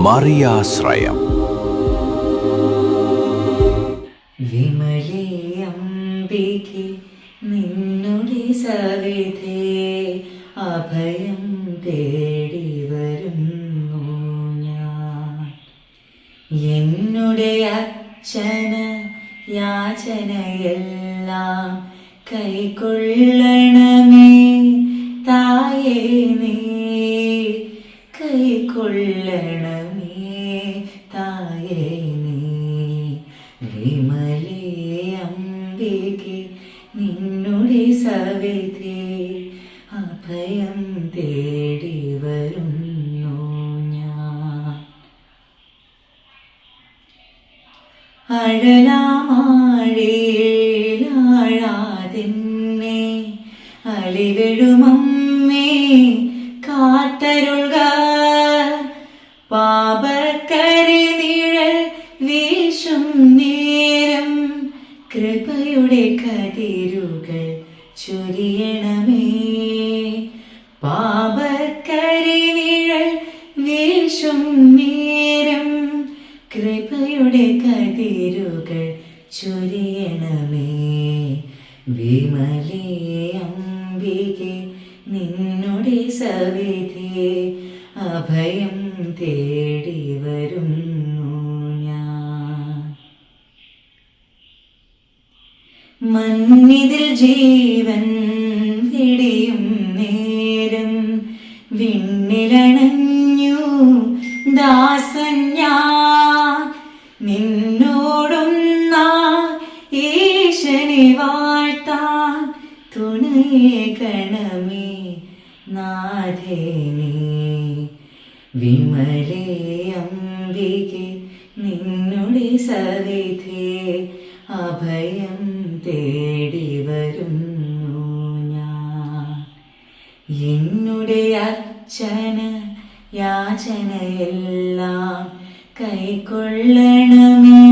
മറിയാശ്രയം. വിമലേ അംബികെ നിന്നുടെ സവിധേ അഭയം തേടി വരുന്നു ഞാൻ. എന്നുടെ അച്ഛന യാചനയെല്ലാം കൈക്കൊള്ളണമേ തായേ നീ. കൈക്കൊള്ളണമേ അംബികെ നിന്നുടെ സവിധേ അഭയം തേടി വരുന്നു ഞാൻ. അഴലാമാഴാതിന്നെ അലിവെഴുമമ്മേ കാത്തരുൾക പാപക്കരി കൃപയുടെ കതിരുകൾ ചൊരിയണമേ. പാപക്കരി നിഴൽ വീശും നേരം കൃപയുടെ കതിരുകൾ ചൊരിയണമേ. വിമലേ അംബികെ നിന്നുടെ സവിധേ അഭയം തേടി വരുന്നു മന്നിതിൽ ജീവൻ തിടിയും നേരം വിണ്ണിലണഞ്ഞു. ദാസൻ ഞാൻ നിന്നോടൊന്ന ഈശനെ വാഴ്ത്താൻ തുണയെ ഗണമേ നാഥേ നീ. വിമലേ അംബികെ നിന്നുടെ സവിധേ അഭയം വരുന്നു ഞാൻ. എന്നുടെ അച്ഛന യാചനയെല്ലാം കൈക്കൊള്ളണമേ.